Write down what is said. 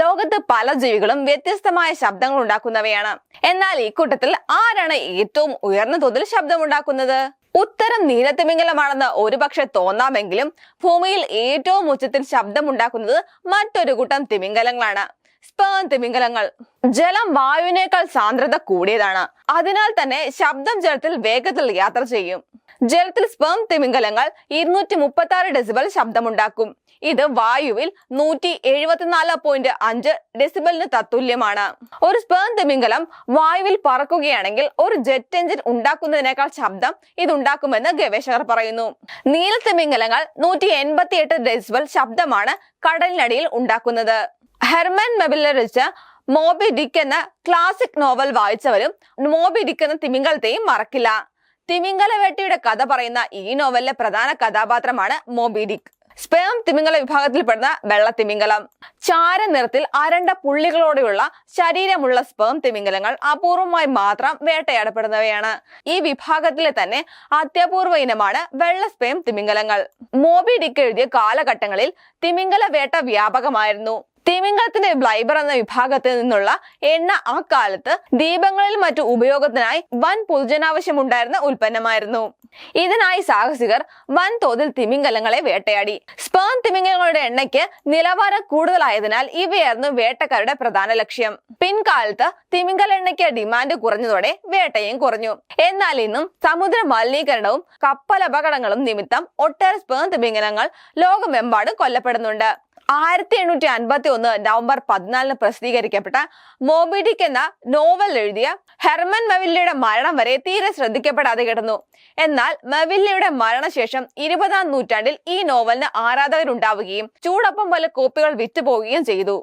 ലോകത്ത് പല ജീവികളും വ്യത്യസ്തമായ ശബ്ദങ്ങൾ ഉണ്ടാക്കുന്നവയാണ്. എന്നാൽ ഈ കൂട്ടത്തിൽ ആരാണ് ഏറ്റവും ഉയർന്ന തോതിൽ ശബ്ദമുണ്ടാക്കുന്നത്? ഉത്തരം നീലത്തിമിംഗലമാണെന്ന് ഒരുപക്ഷെ തോന്നാമെങ്കിലും ഭൂമിയിൽ ഏറ്റവും ഉച്ചത്തിൽ ശബ്ദമുണ്ടാക്കുന്നത് മറ്റൊരു കൂട്ടം തിമിംഗലങ്ങളാണ്. സ്പേം തിമിംഗലങ്ങൾ. ജലം വായുവിനേക്കാൾ സാന്ദ്രത കൂടിയതാണ്. അതിനാൽ തന്നെ ശബ്ദം ജലത്തിൽ വേഗത്തിൽ യാത്ര ചെയ്യും. ജലത്തിൽ സ്പേം തിമിംഗലങ്ങൾ ഇരുന്നൂറ്റി മുപ്പത്തി ആറ് ഡെസിബൽ ശബ്ദമുണ്ടാക്കും. ഇത് വായുവിൽ നൂറ്റി എഴുപത്തിനാല് പോയിന്റ് അഞ്ച് ഡെസിബലിന് തത്തുല്യമാണ്. ഒരു സ്പേം തിമിംഗലം വായുവിൽ പറക്കുകയാണെങ്കിൽ ഒരു ജെറ്റ് എഞ്ചിൻ ഉണ്ടാക്കുന്നതിനേക്കാൾ ശബ്ദം ഇതുണ്ടാക്കുമെന്ന് ഗവേഷകർ പറയുന്നു. നീല തിമിംഗലങ്ങൾ നൂറ്റി എൺപത്തി എട്ട് ഡെസിബൽ ശബ്ദമാണ് കടലിനടിയിൽ ഉണ്ടാക്കുന്നത്. ഹെർമൻ രചിച്ച മോബി ഡിക്ക് എന്ന ക്ലാസിക് നോവൽ വായിച്ചവരും മോബി ഡിക്ക് എന്ന തിമിംഗലത്തെയും മറക്കില്ല. തിമിംഗല വേട്ടയുടെ കഥ പറയുന്ന ഈ നോവലിലെ പ്രധാന കഥാപാത്രമാണ് മോബിഡിക് സ്പേം തിമിംഗല വിഭാഗത്തിൽപ്പെടുന്ന വെള്ള തിമിംഗലം. ചാര നിറത്തിൽ അരണ്ട പുള്ളികളോടെയുള്ള ശരീരമുള്ള സ്പേം തിമിംഗലങ്ങൾ അപൂർവമായി മാത്രം വേട്ടയാടപ്പെടുന്നവയാണ്. ഈ വിഭാഗത്തിലെ തന്നെ അത്യപൂർവ ഇനമാണ് വെള്ള സ്പേം തിമിംഗലങ്ങൾ. മോബി ഡിക്ക് എഴുതിയ കാലഘട്ടങ്ങളിൽ തിമിംഗല വേട്ട വ്യാപകമായിരുന്നു. തിമിംഗലത്തിന്റെ ബ്ലൈബർ എന്ന വിഭാഗത്തിൽ നിന്നുള്ള എണ്ണ ആ കാലത്ത് ദീപങ്ങളിൽ മറ്റു ഉപയോഗത്തിനായി വൻ പൊതുജനാവശ്യമുണ്ടായിരുന്ന ഉൽപ്പന്നമായിരുന്നു. ഇതിനായി സാഹസികർ വൻ തോതിൽ തിമിംഗലങ്ങളെ വേട്ടയാടി. സ്പേം തിമിംഗലങ്ങളുടെ എണ്ണയ്ക്ക് നിലവാരം കൂടുതലായതിനാൽ ഇവയായിരുന്നു വേട്ടക്കാരുടെ പ്രധാന ലക്ഷ്യം. പിൻകാലത്ത് തിമിംഗല എണ്ണയ്ക്ക് ഡിമാൻഡ് കുറഞ്ഞതോടെ വേട്ടയും കുറഞ്ഞു. എന്നാൽ ഇന്നും സമുദ്ര മലിനീകരണവും കപ്പൽ അപകടങ്ങളും നിമിത്തം ഒട്ടേറെ സ്പേം തിമിംഗലങ്ങൾ ലോകമെമ്പാടും കൊല്ലപ്പെടുന്നുണ്ട്. ആയിരത്തി എണ്ണൂറ്റി അൻപത്തി ഒന്ന് നവംബർ പതിനാലിന് പ്രസിദ്ധീകരിക്കപ്പെട്ട മോബിഡിക് എന്ന നോവൽ എഴുതിയ ഹെർമൻ മെവില്ലയുടെ മരണം വരെ തീരെ ശ്രദ്ധിക്കപ്പെടാതെ കിടന്നു. എന്നാൽ മെവില്ലയുടെ മരണശേഷം ഇരുപതാം നൂറ്റാണ്ടിൽ ഈ നോവലിന് ആരാധകരുണ്ടാവുകയും ചൂടൊപ്പം പോലെ കോപ്പികൾ വിറ്റുപോവുകയും ചെയ്തു.